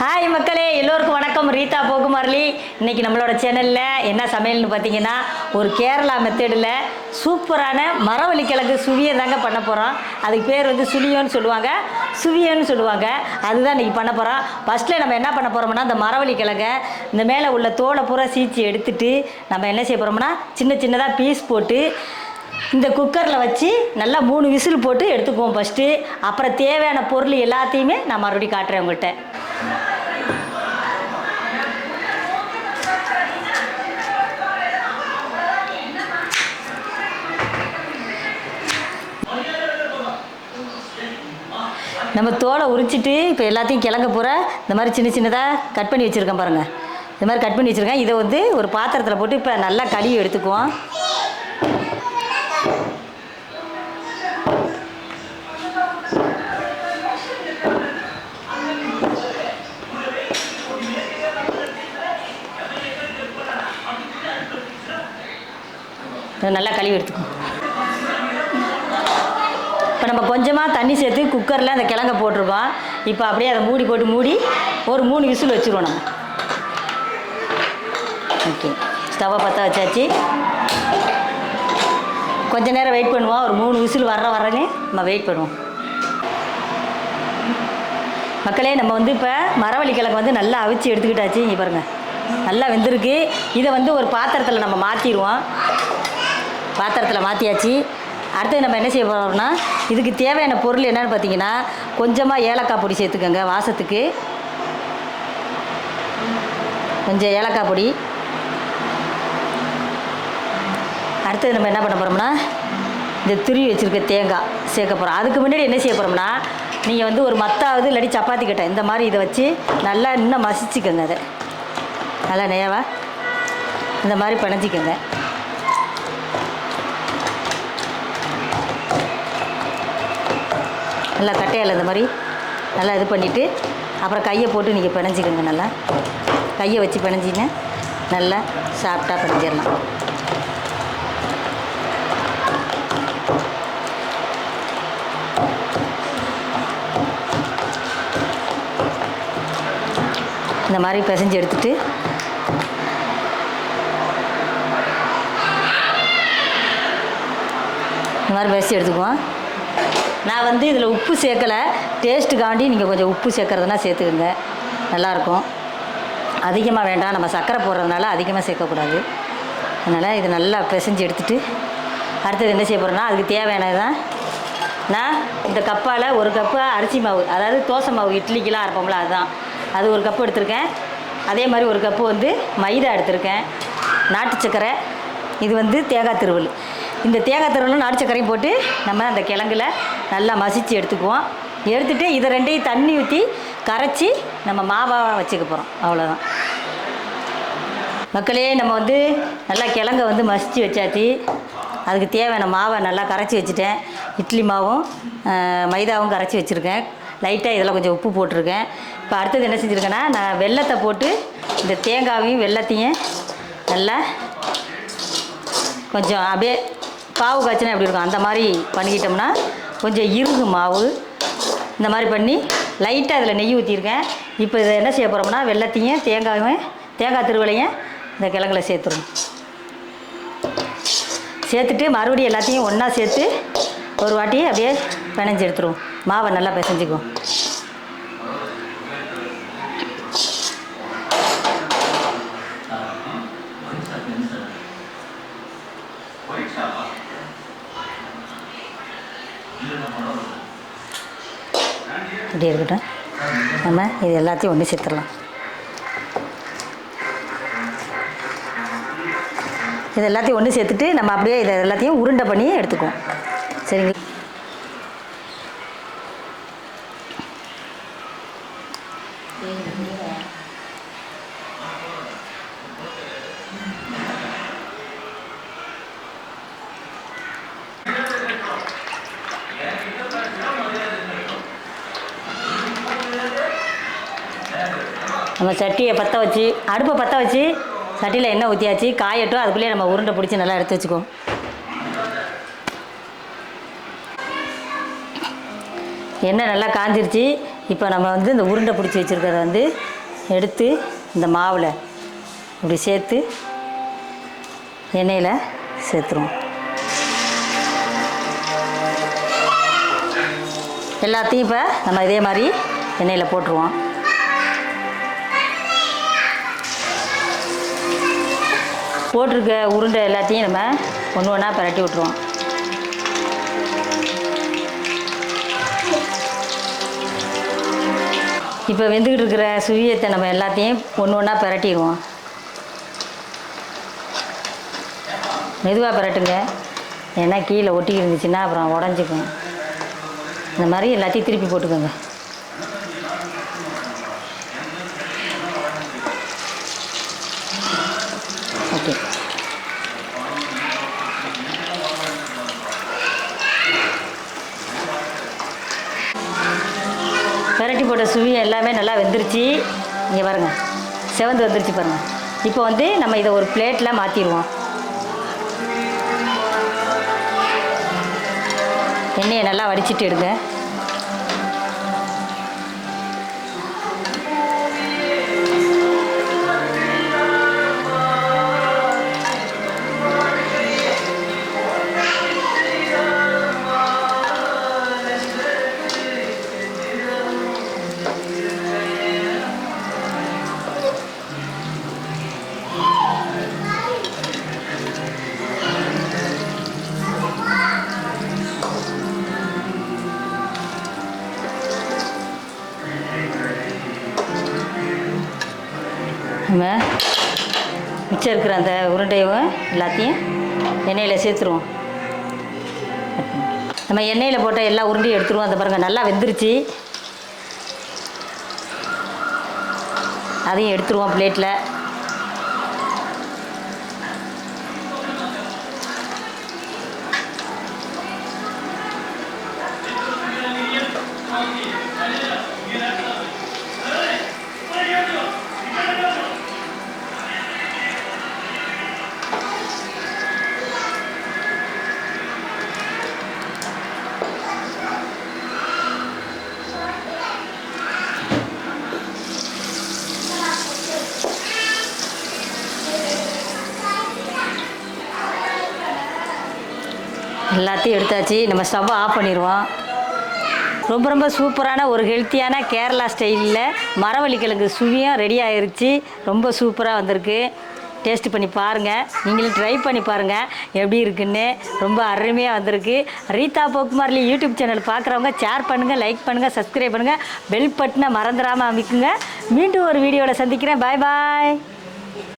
Hi மக்களே. எல்லோருக்கும் வணக்கம். ரீதா போகுமரளி இன்றைக்கி நம்மளோட சேனலில் என்ன சமையல்னு பார்த்தீங்கன்னா ஒரு கேரளா மெத்தடில் சூப்பரான மரவள்ளி கிழங்கு சுவியை தாங்க பண்ண போகிறோம் அதுக்கு பேர் வந்து சுழியோன்னு சொல்லுவாங்க. சுவியன்னு சொல்லுவாங்க. அதுதான் இன்றைக்கி பண்ண போகிறோம் ஃபஸ்ட்டில் நம்ம என்ன பண்ண போகிறோம்னா இந்த மரவள்ளி கிழங்கை இந்த மேலே உள்ள தோலை பூரா சீச்சி எடுத்துட்டு நம்ம என்ன செய்ய போகிறோம்னா சின்ன சின்னதாக பீஸ் போட்டு இந்த குக்கரில் வச்சு நல்லா மூணு விசில் போட்டு எடுத்துக்குவோம் ஃபஸ்ட்டு அப்புறம் தேவையான பொருள் எல்லாத்தையுமே நான் மறுபடியும் காட்டுறேன் உங்கள்கிட்ட நம்ம தோலை உரிச்சிட்டு இப்போ எல்லாத்தையும் கிளங்க பூரா இந்த மாதிரி சின்ன சின்னதாக கட் பண்ணி வச்சுருக்கேன் பாருங்கள் இந்த மாதிரி கட் பண்ணி வச்சுருக்கேன். இதை வந்து ஒரு பாத்திரத்தில் போட்டு இப்போ நல்லா கழுவி எடுத்துக்குவோம். நல்லா கழுவி எடுத்துக்குவோம். நம்ம கொஞ்சமாக தண்ணி சேர்த்து குக்கரில் அந்த கிழங்க போட்டிருக்கோம். இப்போ அப்படியே அதை மூடி போட்டு மூடி ஒரு மூணு விசில் வச்சுருவோம் நம்ம. ஓகே. ஸ்டவ்வை பற்ற வச்சாச்சு. கொஞ்ச நேரம் வெயிட் பண்ணுவோம். ஒரு மூணு விசில் வர்ற வரனே நம்ம வெயிட் பண்ணுவோம். மக்களே நம்ம வந்து இப்போ மரவள்ளி கிழங்கு வந்து நல்லா அவிச்சு எடுத்துக்கிட்டாச்சு. இங்கே பாருங்கள் நல்லா வெந்திருக்கு. இதை வந்து ஒரு பாத்திரத்தில் நம்ம மாற்றிடுவோம் பாத்திரத்தில் மாற்றியாச்சு அடுத்தது நம்ம என்ன செய்ய போகிறோம்னா இதுக்கு தேவையான பொருள் என்னன்னு பார்த்தீங்கன்னா கொஞ்சமாக ஏலக்காய் பொடி சேர்த்துக்கோங்க வாசத்துக்கு. கொஞ்சம் ஏலக்காய் பொடி. அடுத்தது நம்ம என்ன பண்ண போகிறோம்னா இந்த துருவி வச்சுருக்க தேங்காய் சேர்க்க போகிறோம் அதுக்கு முன்னாடி என்ன செய்ய போகிறோம்னா நீங்கள் வந்து ஒரு மத்தாவது இல்லாட்டி சப்பாத்தி கட்டை இந்த மாதிரி இதை வச்சு நல்லா இன்னும் மசிச்சுக்கோங்க அதை. நல்லா நேவா இந்த மாதிரி பிணைஞ்சிக்கோங்க. நல்லா கட்டையால் இந்த மாதிரி நல்லா இது பண்ணிவிட்டு அப்புறம் கையை போட்டு நீங்கள் பிணைஞ்சிக்கோங்க நல்லா. கையை வச்சு பிணைஞ்சிங்க. நல்லா சாஃப்டாக பிணைஞ்சிடலாம். இந்த மாதிரி பிசைஞ்சு எடுத்துட்டு இந்த மாதிரி பிசைஞ்சு எடுத்துக்குவோம். நான் வந்து இதில் உப்பு சேர்க்கலை. டேஸ்ட்டுக்காண்டி நீங்கள் கொஞ்சம் உப்பு சேர்க்குறதுனா சேர்த்துக்குங்க. நல்லாயிருக்கும். அதிகமாக வேண்டாம். நம்ம சர்க்கரை போடுறதுனால அதிகமாக சேர்க்கக்கூடாது. அதனால் இது நல்லா பிசைஞ்சு எடுத்துகிட்டு அடுத்தது என்ன செய்ய போகிறோன்னா அதுக்கு தேவையானதான் நான் இந்த கப்பால் ஒரு கப்பு அரிசி மாவு அதாவது தோசை மாவு இட்லிக்கெலாம் அரைப்போம்ல அதுதான். அது ஒரு கப்பு எடுத்திருக்கேன். அதே மாதிரி ஒரு கப்பு வந்து மைதா எடுத்திருக்கேன். நாட்டு சக்கரை இது வந்து தேங்காய் திருவல். இந்த தேங்காய் திருவலும் நாட்டு சக்கரையும் போட்டு நம்ம அந்த கிழங்குல நல்லா மசித்து எடுத்துக்குவோம். எடுத்துகிட்டு இதை ரெண்டையும் தண்ணி ஊற்றி கரைச்சி நம்ம மாவாக வச்சுக்க போகிறோம் அவ்வளோதான் மக்களே நம்ம வந்து நல்லா கிழங்க வந்து மசித்து வச்சாத்தி அதுக்கு தேவையான மாவை நல்லா கரைச்சி வச்சுட்டேன். இட்லி மாவும் மைதாவும் கரைச்சி வச்சுருக்கேன். லைட்டாக இதெல்லாம் கொஞ்சம் உப்பு போட்டிருக்கேன். இப்போ அடுத்தது என்ன செஞ்சுருக்கேன்னா நான் வெள்ளத்தை போட்டு இந்த தேங்காவையும் வெள்ளத்தையும் நல்லா கொஞ்சம் அப்படியே பாவு காய்ச்சினா எப்படி இருக்கும்? அந்த மாதிரி பண்ணிக்கிட்டோம்னா கொஞ்சம் இருகு மாவு இந்த மாதிரி பண்ணி லைட்டாக அதில் நெய் ஊற்றிருக்கேன் இப்போ இதை என்ன செய்ய போகிறோம்னா வெள்ளத்தையும் தேங்காயும் தேங்காய் திருவலையும் இந்த கிழங்குல சேர்த்துருவோம் சேர்த்துட்டு மறுபடியும் எல்லாத்தையும் ஒன்றா சேர்த்து ஒரு வாட்டி அப்படியே பிணைஞ்சு எடுத்துருவோம். மாவை நல்லா பிசைஞ்சுக்குவோம். இப்படி இருக்கட்டும். நம்ம இது எல்லாத்தையும் ஒன்று சேர்த்துடலாம். இது எல்லாத்தையும் ஒன்று சேர்த்துட்டு நம்ம அப்படியே இதை எல்லாத்தையும் உருண்டை பண்ணி எடுத்துக்குவோம். சரிங்களா? நம்ம சட்டியை பற்ற வச்சு அடுப்பை பற்ற வச்சு சட்டியில் எண்ணெய் ஊற்றியாச்சு காயட்டும் அதுக்குள்ளேயே நம்ம உருண்டை பிடிச்சி நல்லா எடுத்து வச்சுக்குவோம். எண்ணெய் நல்லா காஞ்சிருச்சு. இப்போ நம்ம வந்து இந்த உருண்டை பிடிச்சி வச்சுருக்கிறத வந்து எடுத்து இந்த மாவில் இப்படி சேர்த்து எண்ணெயில் சேர்த்துருவோம். எல்லாத்தையும் இப்போ நம்ம இதே மாதிரி எண்ணெயில் போட்டுருவோம். போட்டிருக்க உருண்டை எல்லாத்தையும் நம்ம ஒன்று ஒன்றா பரட்டி விட்ருவோம் இப்போ வெந்துக்கிட்டு இருக்கிற சுவியத்தை நம்ம எல்லாத்தையும் ஒன்று ஒன்றா பரட்டிடுவோம். மெதுவாக பரட்டுங்க. ஏன்னா கீழே ஒட்டி இருந்துச்சுன்னா அப்புறம் உடஞ்சிக்கும். இந்த மாதிரி எல்லாத்தையும் திருப்பி போட்டுக்கோங்க. ஓகே பெரட்டி போட்ட சுவி எல்லாமே நல்லா வெந்துருச்சு. இங்கே பாருங்கள் செவந்து வந்துருச்சு பாருங்கள் இப்போ வந்து நம்ம இதை ஒரு பிளேட்டில் மாற்றிடுவோம் எண்ணெயை நல்லா வடிச்சிட்டு எடுங்க. நம்ம மிச்சம் இருக்கிற அந்த உருண்டையும் எல்லாத்தையும் எண்ணெயில் சேர்த்துருவோம். நம்ம எண்ணெயில் போட்ட எல்லா உருண்டையும் எடுத்துருவோம். அந்த பாருங்கள் நல்லா வெந்துருச்சு. அதையும் எடுத்துருவோம் பிளேட்டில் எல்லாத்தையும் எடுத்தாச்சு. நம்ம ஸ்டவ்வை ஆஃப் பண்ணிடுவோம் ரொம்ப ரொம்ப சூப்பரான ஒரு ஹெல்த்தியான கேரளா ஸ்டைலில் மரவள்ளிக்கிழங்கு சுவியும் ரெடி ஆயிருச்சு. ரொம்ப சூப்பராக வந்திருக்கு. டேஸ்ட் பண்ணி பாருங்கள் நீங்களும் ட்ரை பண்ணி பாருங்கள் எப்படி இருக்குன்னு. ரொம்ப அருமையாக வந்திருக்கு. ரீதா போக்குமார்லி யூடியூப் சேனல் பார்க்குறவங்க ஷேர் பண்ணுங்கள் லைக் பண்ணுங்கள் சப்ஸ்கிரைப் பண்ணுங்கள் பெல் பட்டனை மறந்துடாமல் அமைக்குங்க. மீண்டும் ஒரு வீடியோவில் சந்திக்கிறேன். பாய் பாய்